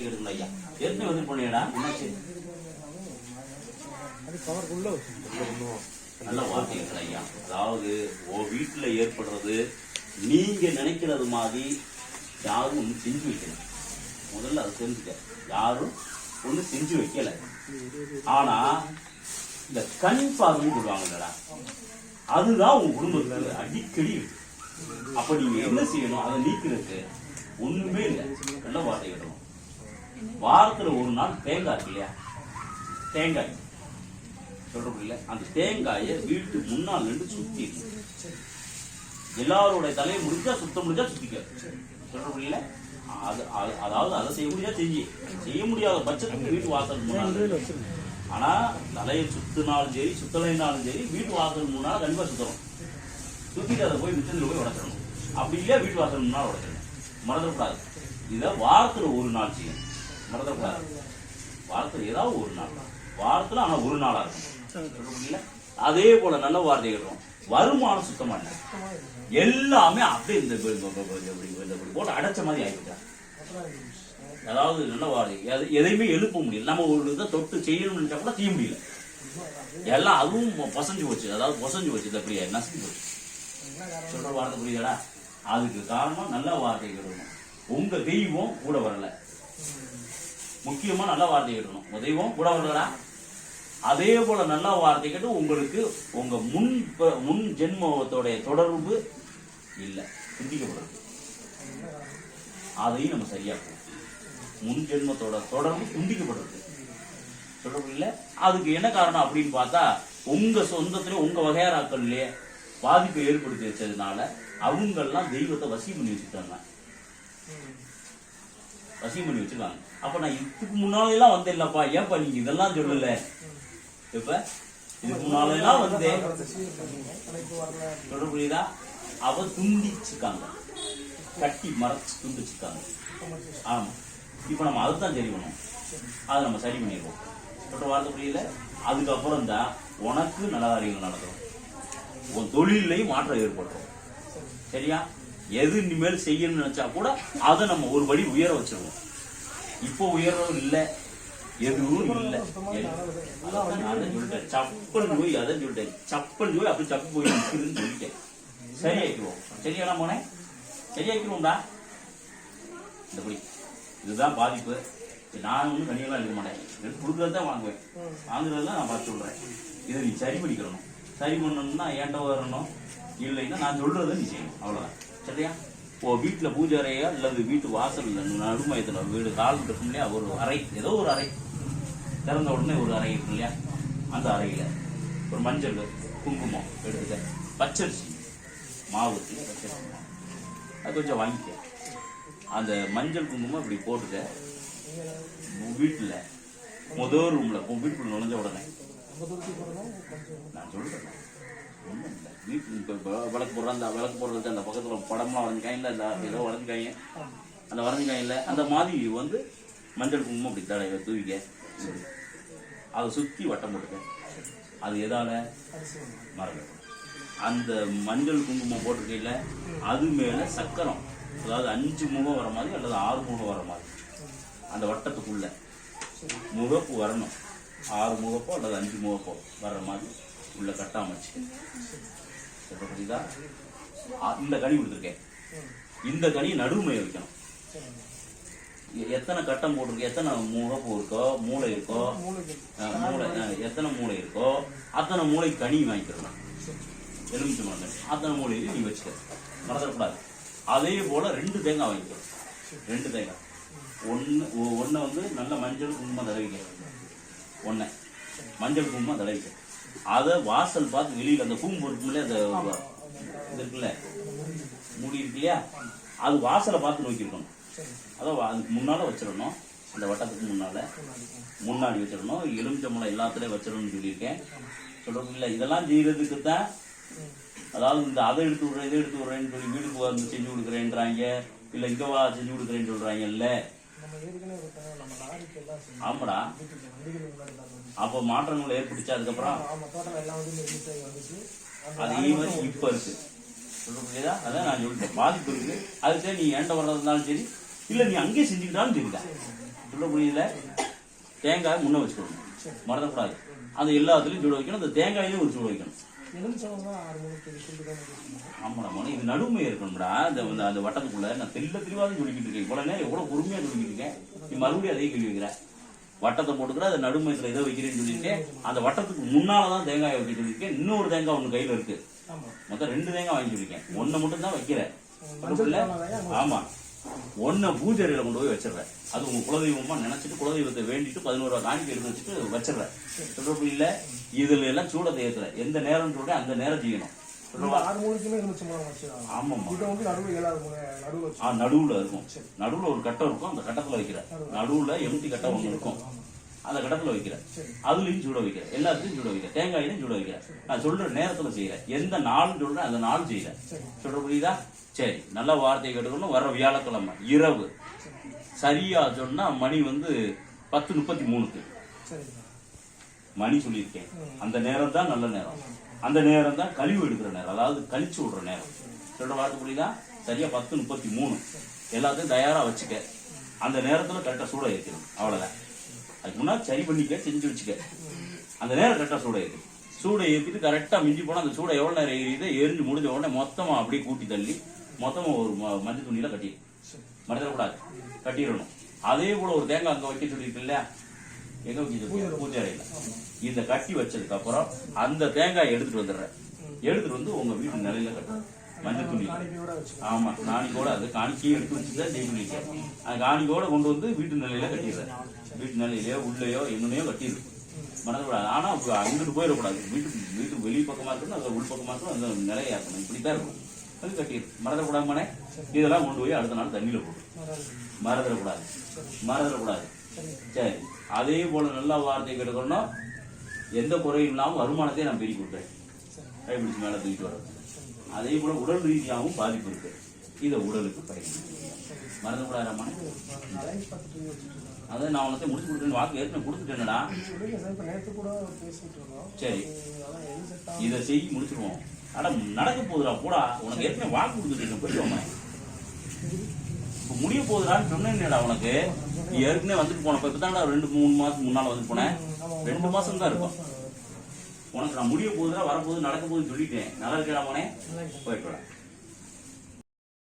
கேட்டுக்கணும் ஐயா. ஏற்கனவே வந்து போனீங்கடா என்னாச்சு நல்ல வார்த்தைகள் ஐயா. அதாவது உன் வீட்டுல ஏற்படுறது நீங்க நினைக்கிறது மாதிரி யாரும் ஒண்ணு செஞ்சு வைக்கல. முதல்ல அதை தெரிஞ்சுக்க. யாரும் ஒண்ணு செஞ்சு வைக்கல. ஆனா இந்த கண் பார்வைன்னு சொல்லுவாங்கல்லடா அதுதான் உங்க குடும்பத்துக்கு அடிக்கடி இருக்கு. அப்ப நீங்க என்ன செய்யணும்? அதை நீக்கிறதுக்கு ஒண்ணுமே இல்லை. நல்ல வார்த்தை வாரத்துல ஒரு நாள் தேங்காய் இருக்கு இல்லையா? தேங்காய். சொல்றது இல்ல அந்த தேங்காயை வீட்டு முன்னால் நின்று சுத்தி எல்லாரோட தலையை முடிஞ்சா சுத்த முடிஞ்சா சுத்திக்க. சொல்றது இல்ல அது அதாவது அதை செய்ய முடியா செஞ்சு. செய்ய முடியாத பட்சத்துக்கு வீட்டு வாசல் முன்னால் ஆனா தலையை சுத்தினாலும் சரி சுத்தலைனாலும் சரி வீட்டு வாசல் முன்னால கண்டிப்பா சுத்தணும். சுத்திட்டு அதை போய் மிச்சத்துல போய் உடச்சிடணும். அப்படி இல்லையா வீட்டு வாசல் முன்னால் உடச்சிடணும். மறந்துடக்கூடாது. இதை வாரத்துல ஒரு நாள் செய்யணும். மறந்துடக்கூடாது. வாரத்தில் ஏதாவது ஒரு நாள். வாரத்தில் ஆனால் ஒரு நாளாக இருக்கும். அதே போல நல்ல வார்த்தை வருமானம் சுத்தமா இல்லை. எல்லாமே அப்படியே இந்த போட்டு அடைச்ச மாதிரி ஆகிட்டா அதாவது நல்ல வார்த்தை. எதையுமே எழுப்ப முடியல. நம்ம ஒரு இதை தொட்டு செய்யணும்னு நினைச்சா கூட செய்ய முடியல. எல்லாம் அதுவும் பொ- பொசஞ்சு போச்சு. அதாவது பொசஞ்சு போச்சு. இது அப்படியே என்ன போச்சு. சொல்ற வார்த்தை புரியுதடா? அதுக்கு காரணம் நல்ல வார்த்தை கேட்கணும் உங்க தெய்வம் கூட வரல. முக்கியமா நல்ல வார்த்தை கேட்கணும். உங்க கூட வரலடா அதே போல நல்ல வார்த்தை கேட்டு உங்களுக்கு உங்க முன் முன் ஜென்மத்தோடைய தொடர்பு இல்ல. சிந்திக்கப்படுறது அதையும் நம்ம சரியாக்குவோம் முன் ஜென்மத்தோட தொடர்பு துண்டிக்கப்படுறது தொடர்பு இல்ல. அதுக்கு என்ன காரணம் அப்படின்னு பார்த்தா உங்க சொந்தத்திலே உங்க வகையாராக்கள்லயே பாதிப்பை ஏற்படுத்தி வச்சதுனால அவங்கெல்லாம் தெய்வத்தை வசி பண்ணி வச்சுட்டாங்க வசி பண்ணி வச்சிருக்காங்க. அப்ப நான் இதுக்கு முன்னாலெல்லாம் வந்து வந்தேன்லப்பா. ஏன்ப்பா நீங்க இதெல்லாம் சொல்லல? இப்ப இதுக்கு முன்னாலெல்லாம் வந்து வந்தேன் புரியுதா? அவ துண்டிச்சுக்காங்க கட்டி மறைச்சு துண்டிச்சுக்காங்க ஆமா. இப்ப நம்ம அதுதான் சரி பண்ணோம் அதை நம்ம சரி பண்ணிடுவோம். சொல்ற வார்த்தை புரியல? அதுக்கப்புறம் தான் உனக்கு நல்ல காரியங்கள் நடக்கும். உன் தொழிலையும் மாற்றம் ஏற்படுறோம் சரியா? எது இனிமேல் செய்யணும்னு நினைச்சா கூட அதை நம்ம ஒரு படி உயர வச்சிருவோம். இப்போ உயர்வும் இல்லை எதுவும் இல்லை. அதான் சொல்லிட்டேன். சப்பன் போய் அதான் சொல்லிட்டேன். சப்பன் போய் அப்படி சப்பு போய் நிற்குதுன்னு சொல்லிட்டேன். சரியாக்கிடுவோம் சரியாடா போனேன் சரியாக்கிடுவோம்டா இந்த போய் இதுதான் பாதிப்பு. நான் ஒன்றும் தனியெல்லாம் இருக்க மாட்டேன். எடுத்து கொடுக்குறது தான் வாங்குவேன். வாங்குறது தான் நான் பார்த்து சொல்றேன். இதை நீ சரி பண்ணிக்கிறணும் சரி பண்ணணும்னா ஏன்ட்ட வரணும் இல்லைன்னா நான் சொல்றதை நீ செய்யணும். அவ்வளவுதான். சரியா? ஓ வீட்டில் பூஜை அறையா அல்லது வீட்டு வாசல் நடுமயத்தில் வீடு? கால் இருக்கும் இல்லையா? ஒரு அறை. ஏதோ ஒரு அறை. திறந்த உடனே ஒரு அறை இருக்கும் இல்லையா? அந்த அறையில் ஒரு மஞ்சள் குங்குமம் எடுத்துக்க. பச்சரிசி. மாவு பச்சரிசி மாவு. அது கொஞ்சம் வாங்கிக்க. அந்த மஞ்சள் குங்குமம் இப்படி போட்டுக்க. வீட்டில் முதல் உன் வீட்டுக்குள்ள நுழைஞ்ச உடனே. நான் சொல்றேன். ஒண்ணும் இப்போ விளக்கு போடுற அந்த விளக்கு போடுறது அந்த பக்கத்தில் படமா வரைஞ்சிக்காயில அந்த ஏதோ வரைஞ்சிக்காங்க அந்த வரைஞ்சிக்காயில அந்த மாதிரி வந்து மஞ்சள் குங்குமம் அப்படி தடைய தூவிக்க. அதை சுற்றி வட்டம் போட்டுக்க. அது எதால மரபு அந்த மஞ்சள் குங்குமம் போட்டிருக்கையில் அது மேலே சக்கரம். அதாவது அஞ்சு முகம் வர மாதிரி அல்லது ஆறு முகம் வர மாதிரி. அந்த வட்டத்துக்குள்ள முகப்பு வரணும். ஆறு முகப்போ அல்லது அஞ்சு முகப்போ வர்ற மாதிரி உள்ள கட்டாம வச்சு புரியுதா இந்த கனி கொடுத்துருக்கேன். இந்த கனி நடுமையை வைக்கணும். எத்தனை கட்டம் போட்டிருக்கு எத்தனை முகப்பு இருக்கோ மூளை இருக்கோ மூளை எத்தனை மூளை இருக்கோ அத்தனை மூளை கனி வாங்கிக்கிறோம் எலுமிச்சை மரம் அத்தனை மூளையிலையும் நீ வச்சுக்க மறந்துடக்கூடாது. அதே போல ரெண்டு தேங்காய் வாங்கிக்கிறோம். ரெண்டு தேங்காய். ஒன்று ஒன்றை வந்து நல்ல மஞ்சள் குங்குமம் தடவிக்க ஒன்றை மஞ்சள் குங்குமம் தடவிக்க அதை வாசல் பார்த்து வெளியில் அந்த பூம்பு இருக்குல்ல அந்த இது இருக்குல்ல மூடி இருக்கு இல்லையா அது வாசலை பார்த்து நோக்கி இருக்கணும் அதான் அதுக்கு முன்னால வச்சிடணும். அந்த வட்டத்துக்கு முன்னால. முன்னாடி வச்சிடணும். எலுமிச்சம்பழம் எல்லாத்துலயும் வச்சிடணும்னு சொல்லியிருக்கேன். சொல்றது இல்லை இதெல்லாம் செய்யறதுக்கு தான் அதாவது இந்த அதை எடுத்து விடுறேன் இதை எடுத்து விடுறேன்னு சொல்லி வீட்டுக்கு வந்து செஞ்சு கொடுக்குறேன்றாங்க. இல்ல இங்க வா செஞ்சு கொடுக்குறேன்னு சொல்றாங்கல்ல. ஆமாடா. அப்போ மாற்றங்கள் ஏற்பட்டுச்சு அதுக்கப்புறம்? அதே இப்ப இருக்கு. சொல்ல அதான் நான் சொல்லிட்டேன். பாதிப்பு இருக்கு. அதுக்கு நீ ஏண்ட வர்றதுனாலும் சரி. இல்ல நீ அங்கேயே செஞ்சுக்கிட்டாலும் சரிதான் சொல்ல புரியல தேங்காய் முன்ன வச்சுக்கணும். மறந்துக்கூடாது அது எல்லாத்துலயும் சூட வைக்கணும். அந்த தேங்காயிலையும் ஒரு சூட வைக்கணும். தான் தான் ஆமாடா இது நடுமை இருக்கணும்டா. அந்த அந்த- அந்த வட்டத்துக்குள்ள நான் தெல்ல தெளிவாக சொல்லிக்கிட்டு இருக்கேன். இவ்வளவு நேரம் எவ்வளவு பொறுமையா சொல்லிக்கிட்டு இருக்கேன். நீ மறுபடியும் அதே கேள்வி வைக்கிற. வட்டத்தை போட்டுக்கிற அந்த நடுமையத்துல இதை வைக்கிறேன்னு சொல்லியிருக்கேன் அந்த வட்டத்துக்கு முன்னாலதான் தேங்காய் வைக்க சொல்லியிருக்கேன் இன்னொரு தேங்காய் ஒண்ணு கையில இருக்கு. மொத்தம் ரெண்டு தேங்காய் வாங்கி சொல்லியிருக்கேன் ஒண்ணை மட்டும் தான் வைக்கிறேன். மஞ்சள் இல்ல? பானையா? ஆமா ஒன்ன பூஜை அறையில கொண்டு போய் வச்சிடுறேன். அது உங்க குலதெய்வமா நினைச்சிட்டு குலதெய்வத்தை வேண்டிட்டு பதினோரு ரூபா காணிக்கை எடுத்து வச்சுட்டு வச்சிடுறேன். சொல்றப்ப இல்ல இதுல எல்லாம் சூடத்தை ஏத்துற எந்த நேரம் சொல்றேன் அந்த நேரம் செய்யணும் நடுவில் இருக்கும். நடுவுல ஒரு கட்டம் இருக்கும் அந்த கட்டத்துல வைக்கிற நடுவுல. எம்டி கட்டம் ஒண்ணு இருக்கும். அந்த கட்டத்துல வைக்கிற சரி. அதுலயும் சூட வைக்கிற எல்லாத்துலயும் சூட வைக்கிற தேங்காயிலையும் சூட வைக்கிற நான் சொல்ற நேரத்துல செய்யறேன். எந்த நாள்னு சொல்றேன் அந்த நாள் செய்யறேன். சொல்ற புரியுதா சரி நல்ல வார்த்தை கேட்டுக்கணும் வர வியாழக்கிழமை இரவு. சரியா சொன்னா மணி வந்து பத்து முப்பத்தி மூணுக்கு. மணி சொல்லியிருக்கேன். அந்த நேரம் தான் நல்ல நேரம். அந்த நேரம் தான் கழிவு எடுக்கிற நேரம். அதாவது கழிச்சு விடுற நேரம். சொல்ற வார்த்தை புரியுதா? சரியா பத்து முப்பத்தி மூணு. எல்லாத்தையும் தயாரா வச்சுக்க. அந்த நேரத்துல கரெக்டா சூட ஏற்றணும் அவ்வளவுதான். அதுக்கு முன்னாடி சரி பண்ணிக்க செஞ்சு வச்சுக்க. அந்த நேரம் கரெக்டா சூட ஏற்று சூடை ஏற்றிட்டு கரெக்டாக மிஞ்சி போனால் அந்த சூடை எவ்வளவு நேரம் எரியுது எரிஞ்சு முடிஞ்ச உடனே மொத்தமா அப்படியே கூட்டி தள்ளி மொத்தமா ஒரு மஞ்சள் துணியில கட்டி சரி. மறந்துடக்கூடாது கட்டிடணும். அதே போல ஒரு தேங்காய் அங்க வைக்க சொல்லிருக்கு இல்லையா? எங்க வைக்க பூஜை அறையில. இந்த கட்டி வச்சதுக்கு அப்புறம் அந்த தேங்காயை எடுத்துட்டு வந்துடுறேன். எடுத்துட்டு வந்து உங்க வீட்டு நிலையில கட்டணும். மஞ்சள் துணி ஆமா காணிக்கோட அது காணிக்கையே எடுத்து வச்சுதான் செய்ய பண்ணிருக்கேன் அந்த காணிக்கோட கொண்டு வந்து வீட்டு நிலையில கட்டிடுறேன். வீட்டு நிலையிலயோ உள்ளேயோ எங்கனையோ கட்டிடு மறந்துக்கூடாது ஆனா அங்கிட்டு போயிடக்கூடாது. வீட்டு வீட்டு வெளி பக்கமா இருக்கணும் அது உள் பக்கமா இருக்கணும் அந்த நிலையா இருக்கணும் இப்படித்தான் இருக்கும் அது கட்டிடு மறந்துக்கூடாது மனே இதெல்லாம் கொண்டு போய் அடுத்த நாள் தண்ணியில போடும் மறந்துடக்கூடாது. மறந்துடக்கூடாது. சரி. அதே போல நல்ல வார்த்தை கேட்டுக்கணும் எந்த குறையும் இல்லாம வருமானத்தை நான் பெருக்கி சரி கைப்பிடிச்சு மேல தூக்கிட்டு வர்றது அதே போல உடல் ரீதியாகவும் பாதிப்பு இருக்கு. இதை உடலுக்கு பயன். மறந்துக்கூடாதாம்மா அலைன்ஸ் பார்த்துட்டு வச்சுட்டு இருக்காங்க அதை நான் உனக்கு முடிச்சு கொடுக்குறேன். வாக்கு ஏற்கனவே கொடுத்துட்டேனடா. சார். அதான் இதை செஞ்சு முடிச்சிருவோம். அட நடக்க போகுதுடா போடா. உனக்கு ஏற்கனவே வாக்கு கொடுத்துட்டு போயிடுவோம் இப்போ முடிய போகுதுடான்னு சொன்னேன்டா உனக்கு? நீ ஏற்கனவே வந்துட்டு போனப்ப இப்பதான்டா ரெண்டு மூணு மாசம் முன்னால வந்துட்டு போனேன் ரெண்டு மாசம் தான் இருக்கும். உனக்கு நான் முடிய போகுதுடா வரப்போகுது நடக்க போகுதுன்னு சொல்லிட்டேன். நல்லா இருக்கா போனே போயிட்டு